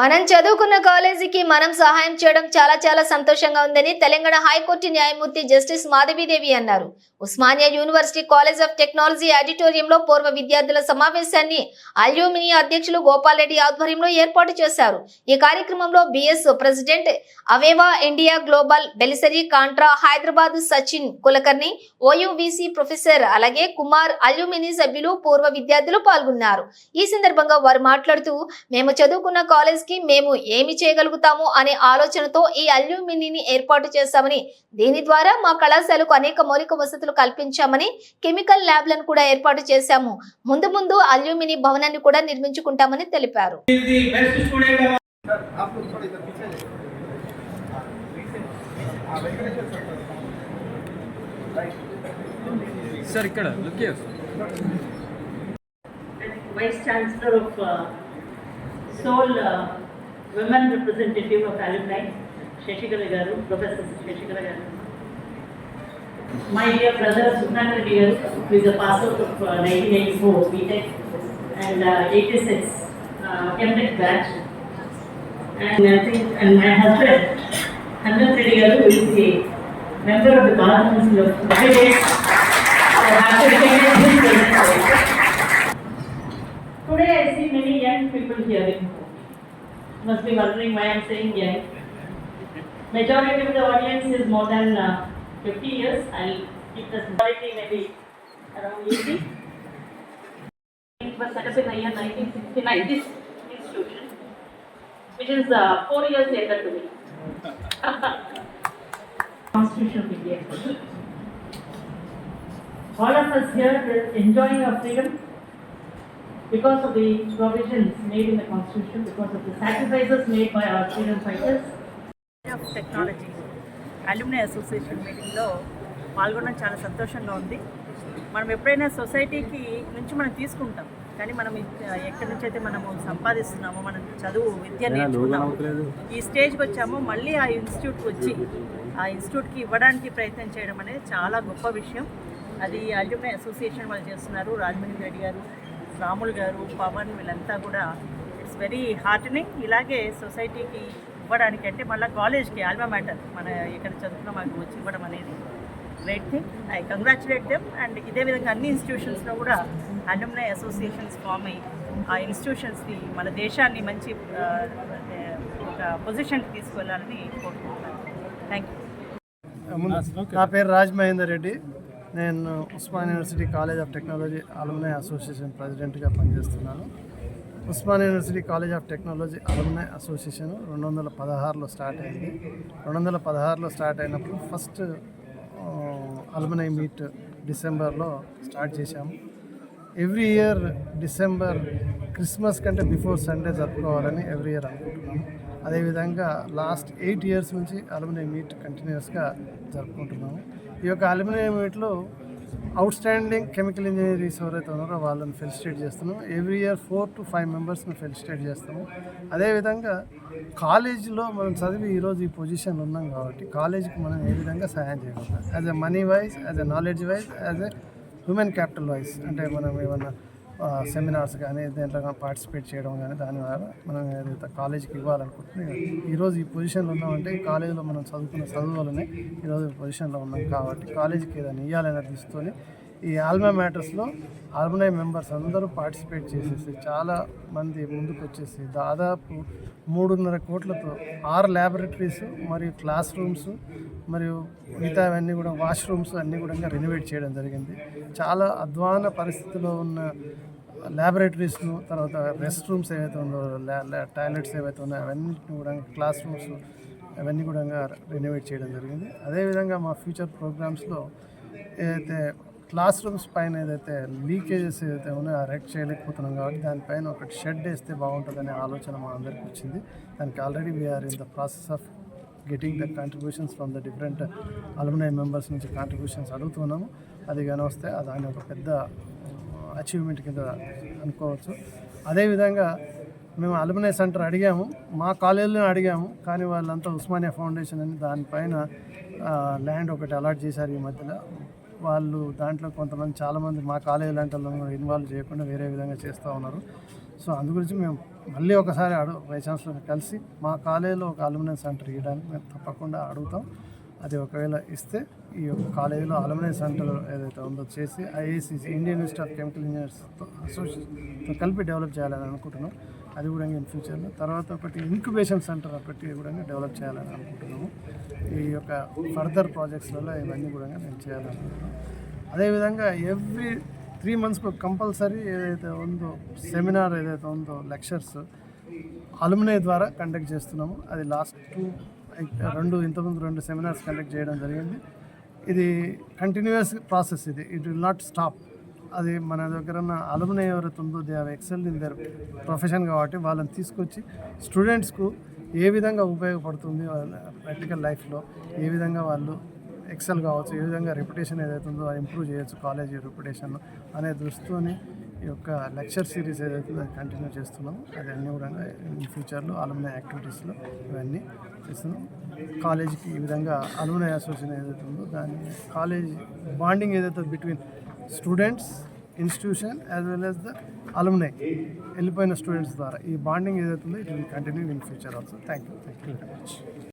మనం చదువుకున్న కాలేజీకి మనం సహాయం చేయడం చాలా చాలా సంతోషంగా ఉందని తెలంగాణ హైకోర్టు న్యాయమూర్తి జస్టిస్ మాధవీదేవి అన్నారు. Osmania university college of technology ఆడిటోరియంలో పూర్వ విద్యార్థుల సమావేశాన్ని అల్యూమిని అధ్యక్షులు గోపాల్ రెడ్డి ఆధ్వర్యంలో ఏర్పాటు చేశారు. ఈ కార్యక్రమంలో BS president Aveva India global బెలిసరీ కాంట్రా హైదరాబాద్ సచిన్ కులకర్ణి ఓయూవిసి ప్రొఫెసర్ అలాగే కుమార్ అల్యూమిని సభ్యులు పూర్వ విద్యార్థులు పాల్గొన్నారు. ఈ సందర్భంగా వారు మాట్లాడుతూ మేము చదువుకున్న కాలేజ్ కి మేము ఏమి చేయగలుగుతాము అనే ఆలోచనతో ఈ అల్యూమినిని ఏర్పాటు చేశామని దీని ద్వారా మా కళాశాలకు అనేక మౌలిక వసతులు కల్పించామని కెమికల్ ల్యాబ్లను కూడా ఏర్పాటు చేశాము. ముందు ముందు అల్యూమిని భవనాన్ని కూడా నిర్మించుకుంటామని తెలిపారు. Vice chancellor of soul Women Representative of Alumni, Shashikala Garu, Professor Shashikala Garu. My dear brother Sukhan Reddy who is a pass out of uh, 1984 BTech and uh, 86 uh, Chemtech batch. And I think, and my husband, Handan Reddy Garu, is a member of the Bar Council of also. Today I see many young people here in home. Must be wondering why I'm saying young. Majority of the audience is more than uh, 50 years. I'll keep the majority maybe around 80. It was set up in the year 1969, this institution, which is uh, four years later to me. Constitution of. All of us here enjoying our freedom because of the provisions made in the constitution, because of the sacrifices made by our freedom fighters. Of technology alumni association మీటింగ్లో పాల్గొనడం చాలా సంతోషంగా ఉంది. మనం ఎప్పుడైనా సొసైటీకి నుంచి మనం తీసుకుంటాం. కానీ మనం ఎక్కడి నుంచి అయితే మనము సంపాదిస్తున్నామో మనం చదువు విద్య నేర్చుకున్నాము ఈ స్టేజ్కి వచ్చామో మళ్ళీ ఆ ఇన్స్టిట్యూట్కి వచ్చి ఆ ఇన్స్టిట్యూట్కి ఇవ్వడానికి ప్రయత్నం చేయడం అనేది చాలా గొప్ప విషయం. అది అల్యూమినీ అసోసియేషన్ వాళ్ళు చేస్తున్నారు. రాజమండ్రి రెడ్డి గారు రాములు గారు పవన్ వీళ్ళంతా కూడా ఇట్స్ వెరీ హార్టనింగ్ ఇలాగే సొసైటీకి ఇవ్వడానికి అంటే మళ్ళీ కాలేజ్కి ఆల్మా మ్యాటర్ మన ఎక్కడ చదువుకున్నా మాకు వచ్చి ఇవ్వడం అనేది great thing I congratulate them and ఇదే విధంగా అన్ని ఇన్స్టిట్యూషన్స్లో కూడా అల్యూమినై అసోసియేషన్స్ ఫామ్ అయ్యి ఆ ఇన్స్టిట్యూషన్స్ని మన దేశాన్ని మంచి ఒక పొజిషన్కి తీసుకెళ్ళాలని కోరుకుంటున్నాను. థ్యాంక్ యూ నా పేరు రాజ్ మహేందర్ రెడ్డి. నేను Osman university college of technology alumni association ప్రెసిడెంట్గా పనిచేస్తున్నాను. Osman university college of technology alumni association రెండు వందల పదహారులో స్టార్ట్ అయింది. రెండు వందల పదహారులో స్టార్ట్ అయినప్పుడు ఫస్ట్ అలుమ్నై మీట్ డిసెంబర్లో స్టార్ట్ చేశాము. ఎవ్రీ ఇయర్ డిసెంబర్ క్రిస్మస్ కంటే బిఫోర్ సండే జరుపుకోవాలని ఎవ్రీ ఇయర్ అనుకుంటున్నాము. అదేవిధంగా లాస్ట్ ఎయిట్ ఇయర్స్ నుంచి అలుమినియం మీట్ కంటిన్యూస్గా జరుపుకుంటున్నాము. ఈ యొక్క అలుమినియం మీట్లో అవుట్ స్టాండింగ్ కెమికల్ ఇంజనీర్స్ ఎవరైతే ఉన్నారో వాళ్ళని ఫెలిసిటేట్ చేస్తున్నాం every year four to five మెంబర్స్ని ఫెలిసిటేట్ చేస్తాము అదేవిధంగా కాలేజీలో మనం చదివి ఈరోజు ఈ పొజిషన్లో ఉన్నాం కాబట్టి కాలేజీకి మనం ఏ విధంగా సహాయం చేయగలుగుతాం? As a money wise as a knowledge wise as a human capital wise అంటే మనం ఏమన్నా సెమినార్స్ కానీ దేంట్లో కానీ పార్టిసిపేట్ చేయడం కానీ దాని ద్వారా మనం ఏదైతే కాలేజీకి ఇవ్వాలనుకుంటున్నాం ఈరోజు ఈ పొజిషన్లో ఉన్నామంటే ఈ కాలేజీలో మనం చదువుకున్న చదువులనే ఈరోజు ఈ పొజిషన్లో ఉన్నాం కాబట్టి కాలేజీకి ఏదైనా ఇవ్వాలనే తీసుకొని ఈ ఆల్మా మ్యాటర్స్లో ఆల్మనై మెంబర్స్ అందరూ పార్టిసిపేట్ చేసేసి చాలా మంది ముందుకు వచ్చేసి దాదాపు మూడున్నర కోట్లతో ఆరు ల్యాబొరేటరీస్ మరియు క్లాస్ రూమ్స్ మరియు మిగతా అవన్నీ కూడా వాష్రూమ్స్ అన్నీ కూడా రెనోవేట్ చేయడం జరిగింది. చాలా అధ్వాన పరిస్థితిలో ఉన్న ల్యాబొరేటరీస్ను తర్వాత రెస్ట్ రూమ్స్ ఏవైతే ఉందో టాయిలెట్స్ ఏవైతే ఉన్నాయో అవన్నీ కూడా క్లాస్ రూమ్స్ అవన్నీ కూడా రెనోవేట్ చేయడం జరిగింది. అదేవిధంగా మా ఫ్యూచర్ ప్రోగ్రామ్స్లో ఏదైతే క్లాస్ రూమ్స్ పైన ఏదైతే లీకేజెస్ ఏదైతే ఉన్నాయో ఆ రెక్ట్ చేయలేకపోతున్నాం కాబట్టి దానిపైన ఒకటి షెడ్ వేస్తే బాగుంటుందనే ఆలోచన మా అందరికి వచ్చింది. దానికి already we are in the process of getting the contributions from the different alumni members నుంచి కాంట్రిబ్యూషన్స్ అడుగుతున్నాము. అది కానీ వస్తే దాని ఒక పెద్ద uh, అచీవ్మెంట్ కింద అనుకోవచ్చు. అదేవిధంగా మేము అలుమినై సెంటర్ అడిగాము. మా కాలేజీలో అడిగాము. కానీ వాళ్ళంతా ఉస్మానియా ఫౌండేషన్ అని దానిపైన ల్యాండ్ uh, ఒకటి అలాట్ చేశారు ఈ మధ్యలో. వాళ్ళు దాంట్లో కొంతమంది చాలామంది మా కాలేజీ లాంటి వాళ్ళని ఇన్వాల్వ్ చేయకుండా వేరే విధంగా చేస్తూ ఉన్నారు. సో అందు గురించి మేము మళ్ళీ ఒకసారి అడు బై ఛాన్స్లో కలిసి మా కాలేజీలో ఒక అలుమినియం సెంటర్ ఇవ్వడానికి మేము తప్పకుండా అడుగుతాం. అది ఒకవేళ ఇస్తే ఈ యొక్క కాలేజీలో అలుమినియం సెంటర్ ఏదైతే ఉందో చేసి IACC Indian institute of chemical ఇంజనీర్స్తో అసోసియేషన్తో కలిపి డెవలప్ చేయాలని అనుకుంటున్నాం. అది కూడా ఇన్ ఫ్యూచర్లో తర్వాత ఒకటి ఇంక్యుబేషన్ సెంటర్ ఒకటి కూడా డెవలప్ చేయాలని అనుకుంటున్నాము. ఈ యొక్క ఫర్దర్ ప్రాజెక్ట్స్లలో ఇవన్నీ కూడా నేను చేయాలనుకుంటున్నాను. అదేవిధంగా ఎవ్రీ త్రీ మంత్స్కి కంపల్సరీ ఏదైతే ఉందో సెమినార్ ఏదైతే ఉందో లెక్చర్స్ అలుమినే ద్వారా కండక్ట్ చేస్తున్నాము. అది లాస్ట్ టూ రెండు ఇంతకుముందు రెండు సెమినార్స్ కండక్ట్ చేయడం జరిగింది. ఇది కంటిన్యూస్ ప్రాసెస్ ఇది. ఇట్ విల్ నాట్ స్టాప్ అది మన దగ్గర ఉన్న అలుమునే ఎవరైతే ఉందో they have excel in their profession కాబట్టి వాళ్ళని తీసుకొచ్చి స్టూడెంట్స్కు ఏ విధంగా ఉపయోగపడుతుంది వాళ్ళ ప్రాక్టికల్ లైఫ్లో ఏ విధంగా వాళ్ళు ఎక్సెల్ కావచ్చు ఏ విధంగా రెప్యుటేషన్ ఏదైతుందో అది ఇంప్రూవ్ చేయొచ్చు కాలేజీ రెప్యుటేషన్ అనే దృష్టితోని ఈ యొక్క లెక్చర్ సిరీస్ ఏదైతే అది కంటిన్యూ చేస్తున్నాం అది కూడా ఇన్ ఫ్యూచర్లో అలుమినై యాక్టివిటీస్లో ఇవన్నీ చేస్తున్నాం. కాలేజీకి ఈ విధంగా అలుమినై అసోసియేషన్ ఏదైతే ఉందో దాని కాలేజ్ బాండింగ్ ఏదైతే between students institution as well as the alumni వెళ్ళిపోయిన స్టూడెంట్స్ ద్వారా ఈ బాండింగ్ ఏదైతే ఉందో it will continue in future also thank you thank you very much